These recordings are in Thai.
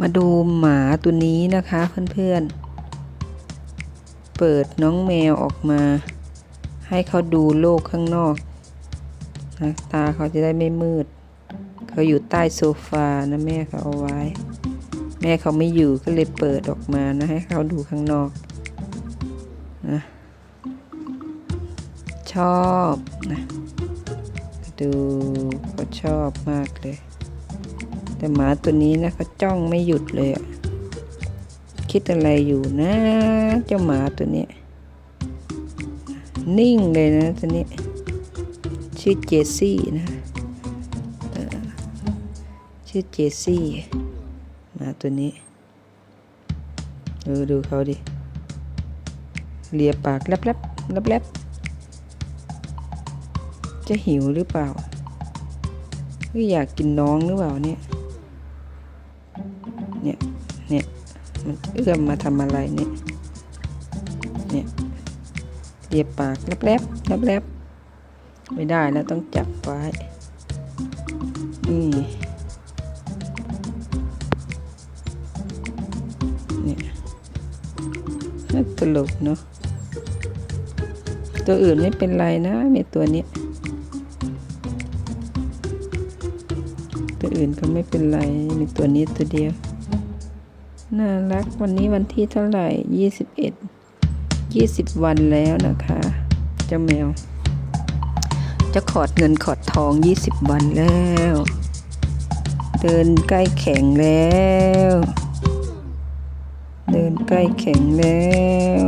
มาดูหมาตัวนี้นะคะเพื่อนๆ เปิดน้องแมวออกมา ให้เขาดูโลกข้างนอกนะตาเขาจะได้ไม่มืด เขาอยู่ใต้โซฟานะแม่เขาเอาไว้ แม่เขาไม่อยู่ก็เลยเปิดออกมานะให้เขาดูข้างนอกนะชอบนะดูเขาชอบมากเลย แต่หมาตัวนี้นะเขาจ้องไม่หยุดเลยอะคิดอะไรอยู่นะ เจ้าหมาตัวนี้ นิ่งเลยนะตัวนี้ ชื่อเจสซี่นะชื่อเจสซี่หมาตัวนี้ดูดูเขาดิเลียปากแลบแลบแลบแลบจะหิวหรือเปล่าหรืออยากกินน้องหรือเปล่าเนี่ย เนี่ย เนี่ยมันเอื้อมมาทำอะไรเนี่ย เนี่ยเรียบปากแลบแลบแลบแลบไม่ได้แล้วต้องจับไว้นี่เนี่ยน่าตลกเนาะตัวอื่นไม่เป็นไรนะมีตัวนี้ตัวอื่นก็ไม่เป็นไรมีตัวนี้ตัวเดียว น่ารักวันนี้วันที่เท่าไหร่ยี่สิบเอ็ดยี่สิบวันแล้วนะคะ เจ้าแมว จะขอดเงินขอดทองยี่สิบวันแล้ว เดินใกล้แข็งแล้ว เดินใกล้แข็งแล้ว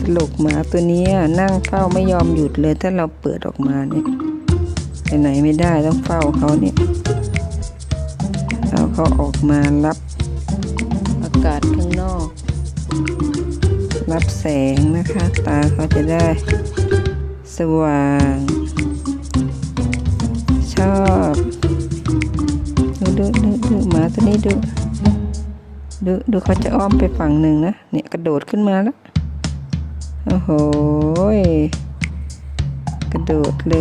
ตลกหมาตัวนี้นั่งเฝ้าไม่ยอมหยุดเลยถ้าเราเปิดออกมาเนี่ยไปไหนไม่ได้ต้องเฝ้าเขาเนี่ย เอาเขาออกมารับอากาศข้างนอก รับแสงนะคะ ตาเขาจะได้สว่าง ชอบดูดูดูดูหมาตัวนี้ดูดูดูเขาจะอ้อมไปฝั่งหนึ่งนะ เนี่ยกระโดดขึ้นมาแล้ว โอ้โหยกระโดดเลย